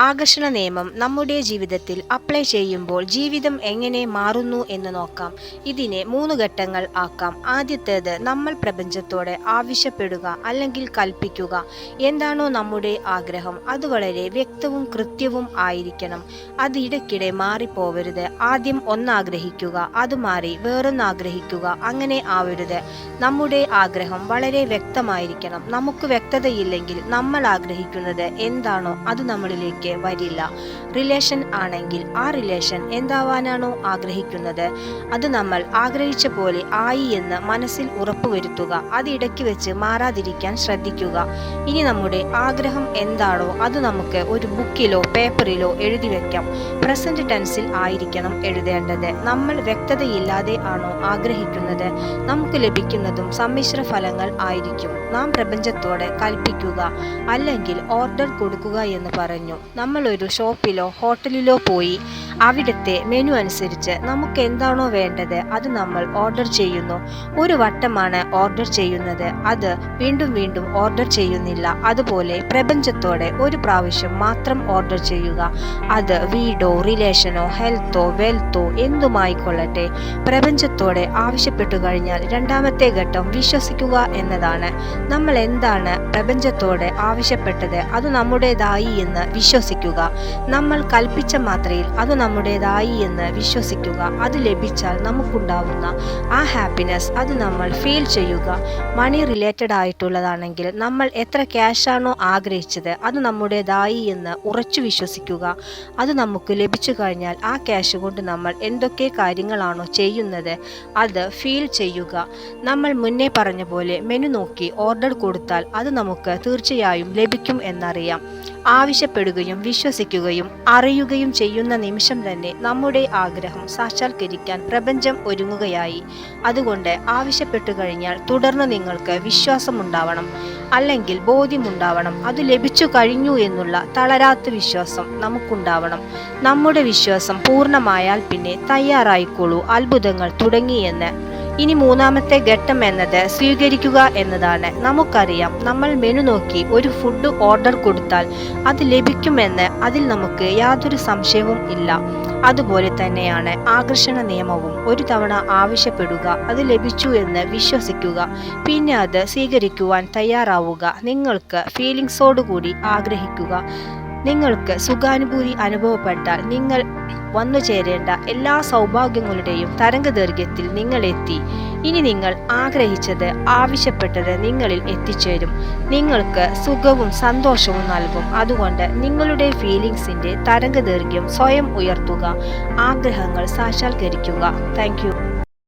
ആകർഷണ നിയമം നമ്മുടെ ജീവിതത്തിൽ അപ്ലൈ ചെയ്യുമ്പോൾ ജീവിതം എങ്ങനെ മാറുന്നു എന്ന് നോക്കാം. ഇതിനെ മൂന്ന് ഘട്ടങ്ങൾ ആക്കാം. ആദ്യത്തേത് നമ്മൾ പ്രപഞ്ചത്തോടെ ആവശ്യപ്പെടുക അല്ലെങ്കിൽ കൽപ്പിക്കുക. എന്താണോ നമ്മുടെ ആഗ്രഹം. അത് വളരെ വ്യക്തവും കൃത്യവും ആയിരിക്കണം. അത് ഇടയ്ക്കിടെ മാറിപ്പോവരുത്. ആദ്യം ഒന്നാഗ്രഹിക്കുക. അത് മാറി വേറൊന്ന് ആഗ്രഹിക്കുക. അങ്ങനെ ആവരുത്. നമ്മുടെ ആഗ്രഹം വളരെ വ്യക്തമായിരിക്കണം. നമുക്ക് വ്യക്തതയില്ലെങ്കിൽ നമ്മൾ ആഗ്രഹിക്കുന്നത് എന്താണോ അത് നമ്മളിലേക്ക് വരില്ല. റിലേഷൻ ആണെങ്കിൽ ആ റിലേഷൻ എന്താവാനാണോ ആഗ്രഹിക്കുന്നത്? അത് നമ്മൾ ആഗ്രഹിച്ച പോലെ ആയി എന്ന് മനസ്സിൽ ഉറപ്പുവരുത്തുക അത് ഇടയ്ക്ക് വെച്ച് മാറാതിരിക്കാൻ ശ്രദ്ധിക്കുക. ഇനി നമ്മുടെ ആഗ്രഹം എന്താണോ അത് നമുക്ക് ഒരു ബുക്കിലോ പേപ്പറിലോ എഴുതി വെക്കാം. പ്രസന്റ് ടെൻസിൽ ആയിരിക്കണം എഴുതേണ്ടത്. നമ്മൾ വ്യക്തതയില്ലാതെ ആണോ ആഗ്രഹിക്കുന്നത്? നമുക്ക് ലഭിക്കുന്നതും സമ്മിശ്ര ഫലങ്ങൾ ആയിരിക്കും. നാം പ്രപഞ്ചത്തോടെ കൽപ്പിക്കുക. അല്ലെങ്കിൽ ഓർഡർ കൊടുക്കുക എന്ന് പറഞ്ഞു. നമ്മൾ ഒരു ഷോപ്പിലോ ഹോട്ടലിലോ പോയി അവിടുത്തെ മെനു അനുസരിച്ച് നമുക്ക് എന്താണോ വേണ്ടത് അത് നമ്മൾ ഓർഡർ ചെയ്യുന്നു. ഒരു വട്ടമാണ് ഓർഡർ ചെയ്യുന്നത്. അത് വീണ്ടും വീണ്ടും ഓർഡർ ചെയ്യുന്നില്ല. അതുപോലെ പ്രപഞ്ചത്തോടെ ഒരു പ്രാവശ്യം മാത്രം ഓർഡർ ചെയ്യുക. അത് വീടോ റിലേഷനോ ഹെൽത്തോ വെൽത്തോ എന്തുമായിക്കൊള്ളട്ടെ പ്രപഞ്ചത്തോടെ ആവശ്യപ്പെട്ടു കഴിഞ്ഞാൽ രണ്ടാമത്തെ ഘട്ടം വിശ്വസിക്കുക എന്നതാണ്. നമ്മൾ എന്താണ് പ്രപഞ്ചത്തോടെ ആവശ്യപ്പെട്ടത്? അത് നമ്മുടേതായി എന്ന് വിശ്വസിക്കുക നമ്മൾ കൽപ്പിച്ച മാത്രയിൽ അത് നമ്മുടേതായി എന്ന് വിശ്വസിക്കുക. അത് ലഭിച്ചാൽ നമുക്കുണ്ടാവുന്ന ആ ഹാപ്പിനെസ് അത് നമ്മൾ ഫീൽ ചെയ്യുക. മണി റിലേറ്റഡ് ആയിട്ടുള്ളതാണെങ്കിൽ നമ്മൾ എത്ര ക്യാഷാണോ ആഗ്രഹിച്ചത് അത് നമ്മുടേതായി എന്ന് ഉറച്ചു വിശ്വസിക്കുക. അത് നമുക്ക് ലഭിച്ചു കഴിഞ്ഞാൽ ആ ക്യാഷ് കൊണ്ട് നമ്മൾ എന്തൊക്കെ കാര്യങ്ങളാണോ ചെയ്യുന്നത് അത് ഫീൽ ചെയ്യുക. നമ്മൾ മുന്നേ പറഞ്ഞ പോലെ മെനു നോക്കി ഓർഡർ കൊടുത്താൽ അത് നമുക്ക് തീർച്ചയായും ലഭിക്കും എന്നറിയാം. ആവശ്യപ്പെടുകയും വിശ്വസിക്കുകയും അറിയുകയും ചെയ്യുന്ന നിമിഷം തന്നെ നമ്മുടെ ആഗ്രഹം സാക്ഷാത്കരിക്കാൻ പ്രപഞ്ചം ഒരുങ്ങുകയായി. അതുകൊണ്ട് ആവശ്യപ്പെട്ടു കഴിഞ്ഞാൽ തുടർന്ന് നിങ്ങൾക്ക് വിശ്വാസമുണ്ടാവണം. അല്ലെങ്കിൽ ബോധ്യമുണ്ടാവണം. അത് ലഭിച്ചു കഴിഞ്ഞു എന്നുള്ള തളരാത്ത വിശ്വാസം നമുക്കുണ്ടാവണം. നമ്മുടെ വിശ്വാസം പൂർണമായാൽ പിന്നെ തയ്യാറായിക്കോളൂ അത്ഭുതങ്ങൾ തുടങ്ങിയെന്ന് ഇനി മൂന്നാമത്തെ ഘട്ടം എന്നത് സ്വീകരിക്കുക എന്നതാണ്. നമുക്കറിയാം നമ്മൾ മെനു നോക്കി ഒരു ഫുഡ് ഓർഡർ കൊടുത്താൽ അത് ലഭിക്കുമെന്ന് അതിൽ നമുക്ക് യാതൊരു സംശയവും ഇല്ല. അതുപോലെ തന്നെയാണ് ആകർഷണ നിയമവും. ഒരു തവണ ആവശ്യപ്പെടുക അത് ലഭിച്ചു എന്ന് വിശ്വസിക്കുക പിന്നെ അത് സ്വീകരിക്കുവാൻ തയ്യാറാവുക നിങ്ങൾക്ക് ഫീലിങ്സോടുകൂടി ആഗ്രഹിക്കുക. നിങ്ങൾക്ക് സുഖാനുഭൂതി അനുഭവപ്പെട്ടാൽ നിങ്ങൾ വന്നു ചേരേണ്ട എല്ലാ സൗഭാഗ്യങ്ങളുടെയും തരംഗദൈർഘ്യത്തിൽ നിങ്ങൾ എത്തി. ഇനി നിങ്ങൾ ആഗ്രഹിച്ചത് ആവശ്യപ്പെട്ടത് നിങ്ങളിൽ എത്തിച്ചേരും. നിങ്ങൾക്ക് സുഖവും സന്തോഷവും നൽകും. അതുകൊണ്ട് നിങ്ങളുടെ ഫീലിങ്സിന്റെ തരംഗദൈർഘ്യം സ്വയം ഉയർത്തുക. ആഗ്രഹങ്ങൾ സാക്ഷാത്കരിക്കുക. താങ്ക്